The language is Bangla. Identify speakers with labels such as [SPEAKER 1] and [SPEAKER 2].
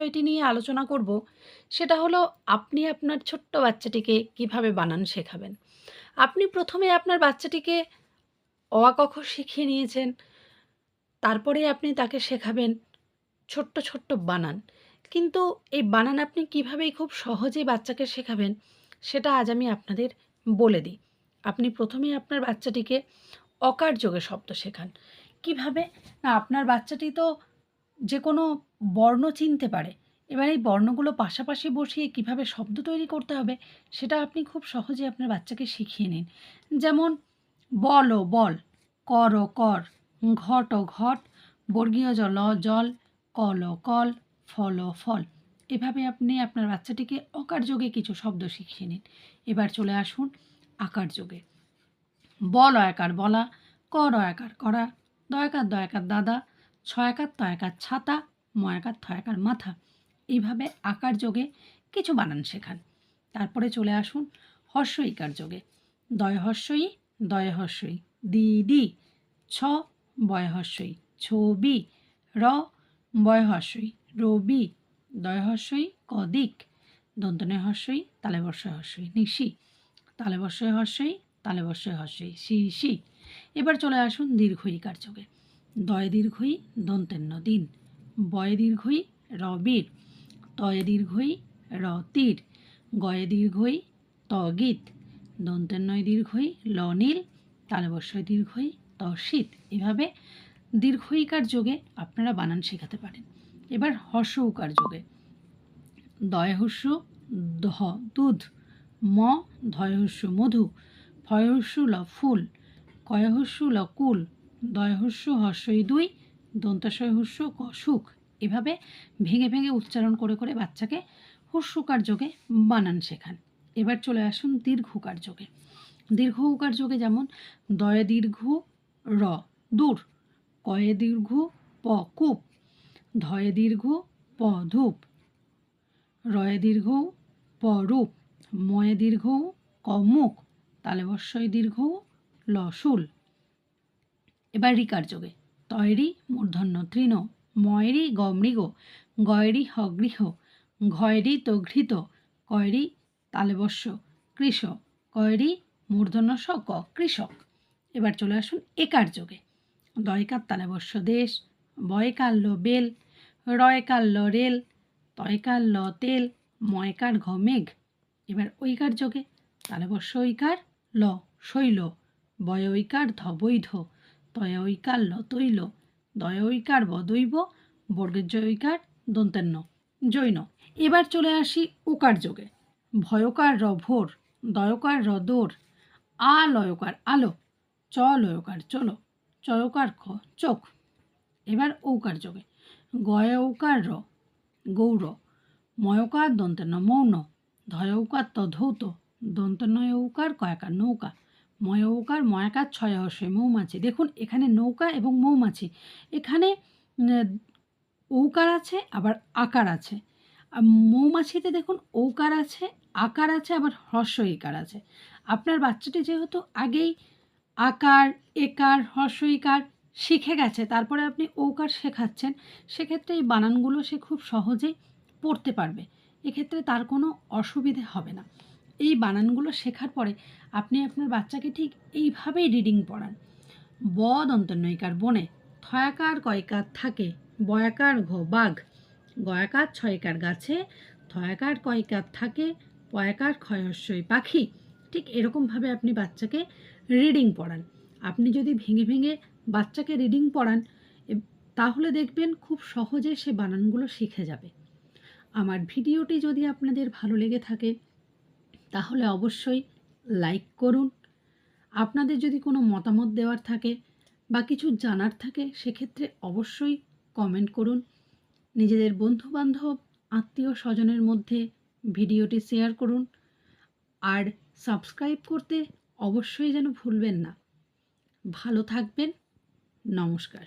[SPEAKER 1] বিষয়টি নিয়ে আলোচনা করব, সেটা হলো আপনি আপনার ছোট্ট বাচ্চাটিকে কীভাবে বানান শেখাবেন। আপনি প্রথমে আপনার বাচ্চাটিকে অ আ ক খ শিখিয়ে নিয়েছেন, তারপরে আপনি তাকে শেখাবেন ছোট্ট ছোট্ট বানান। কিন্তু এই বানান আপনি কীভাবেই খুব সহজেই বাচ্চাকে শেখাবেন, সেটা আজ আমি আপনাদের বলে দিই। আপনি প্রথমেই আপনার বাচ্চাটিকে অকার যোগে শব্দ শেখান। কীভাবে? না, আপনার বাচ্চাটি তো যে কোনো বর্ণ চিনতে পারে। এবার এই বর্ণগুলো পাশাপাশি বসিয়ে কীভাবে শব্দ তৈরি করতে হবে, সেটা আপনি খুব সহজে আপনার বাচ্চাকে শিখিয়ে নিন। যেমন, বল বল, কর কর, ঘট ও ঘট, বর্গীয় জল জল, কল কল, ফল ও ফল। এভাবে আপনি আপনার বাচ্চাটিকে অকার যোগে কিছু শব্দ শিখিয়ে নিন। এবার চলে আসুন আকার যোগে। বল একার বলা, কর একার করা, দয়াকার দয়াকার দাদা ছয়াকার, তয়াকার ছাতা, ময়াকার থয়াকার মাথা। এইভাবে আকার যোগে কিছু বানান শেখান। তারপরে চলে আসুন হর্ষ ইকার যোগে। দয় হর্ষই দয় হর্ষই। দিদি ছ, বয় হর্ষই। ছবি। র, বয় হর্ষই। রবি। দয় হর্ষই কদিক দন্তনে হর্ষই, তালে বর্ষয় হর্ষই। নিশি। তালে বর্ষয় হর্ষই, তালে বর্ষয় হর্ষই। She she. এবার চলে আসুন দীর্ঘইকার যোগে। দয় দীর্ঘই দন্তেন্ন দিন বয় দীর্ঘই রবির। তয়ে দীর্ঘই রতির। গয়ে দীর্ঘই তগিত। দন্তেন্নয় দীর্ঘই লনীল। তালবস্যয় দীর্ঘই তশীত এভাবে দীর্ঘইকার যোগে আপনারা বানান শেখাতে পারেন। এবার হর্ষ উকার যোগে। দয়হস্য দহ দুধ। ম ধয়হস্য মধু। ফয়হস্য ল ফুল। কয়হস্য ল কুল। দয়হস্য, হর্ষই দুই, দন্তাশয় হস্য সুখ। এভাবে ভেঙে ভেঙে উচ্চারণ করে করে বাচ্চাকে হুস্যকার যোগে বানান শেখান। এবার চলে আসুন দীর্ঘকার যোগে। দীর্ঘ উকার যোগে যেমন দয়ে দীর্ঘ, র, দূর, কয়ে দীর্ঘ, প, কূপ, ধয়ে দীর্ঘ, প, ধূপ, রয়ে দীর্ঘ, প, রূপ, ময়ে দীর্ঘ, ক, মুখ, তালে বর্ষয় দীর্ঘ, ল, শুল। এবার রিকার যোগে। তয়রি মূর্ধন্য তৃণ, ময়রি গমৃগ, গয়রি হগৃহ, ঘয়রি তঘৃত ঘৃত কয়রি তালেবস্য, কৃষ, কয়রি মূর্ধন্য স ক কৃষক। এবার চলে আসুন একার যোগে। দয়কার তালেবস্য দেশ, বয়কাল্য বেল, রয়কাল্য রেল, তয়কাল্য তেল, ময়কার ঘ মেঘ এবার ঐকার যোগে। তালেবস্য ঐকার, ল শৈল বয়ৈকার ধ বৈধ তয়ৈকার ল তৈল দয়ৈকার বদৈব বর্গের জয়ৈকার দন্তেন্ন। জৈন, এবার চলে আসি উকার যোগে। ভয়কার র ভোর দয়কার র দোর আ লয়কার আলো চ লয়কার চলো, চয়কার খ, চোখ। এবার ঔকার যোগে। গয়ৌকার র, গৌর। ময়কার দন্তেন্ন মৌন ধয়ৌকার ত ধৌত দন্তনয়ৌকার কয়াকার নৌকা। ময়ৌকার ময়াকার ছয় হর্ষে মৌমাছি। দেখুন, এখানে নৌকা এবং মৌমাছি। এখানে ঔকার আছে, আবার আকার আছে। মৌমাছিতে দেখুন, ঔকার আছে, আকার আছে, আবার হর্ষ ইকার আছে। আপনার বাচ্চাটি যেহেতু আগেই আকার, একার হর্ষ ইকার শিখে গেছে, তারপরে আপনি ঔকার শেখাচ্ছেন, সেক্ষেত্রে এই বানানগুলো সে খুব সহজেই পড়তে পারবে। এক্ষেত্রে তার কোনো অসুবিধে হবে না। এই বানানগুলো শেখার পরে আপনি আপনার বাচ্চাকে ঠিক এইভাবেই রিডিং পড়ান। ব দন্তন্বয়িকার বনে থয়াকার কয়কার থাকে, বয়াকার ঘ বাঘ। গয়াকার ছয়কার গাছে, থয়াকার কয়কার থাকে, পয়াকার ক্ষয়স্বই পাখি। ঠিক এরকমভাবে আপনি বাচ্চাকে রিডিং পড়ান। আপনি যদি ভেঙে ভেঙে বাচ্চাকে রিডিং পড়ান তাহলে দেখবেন খুব সহজে সে বানানগুলো শিখে যাবে। আমার ভিডিওটি যদি আপনাদের ভালো লেগে থাকে তাহলে অবশ্যই লাইক করুন। আপনাদের যদি কোনো মতামত দেওয়ার থাকে বা কিছু জানার থাকে, সেক্ষেত্রে অবশ্যই কমেন্ট করুন। নিজেদের বন্ধুবান্ধব, আত্মীয় স্বজনের মধ্যে ভিডিওটি শেয়ার করুন। আর সাবস্ক্রাইব করতে অবশ্যই যেন ভুলবেন না। ভালো থাকবেন। নমস্কার।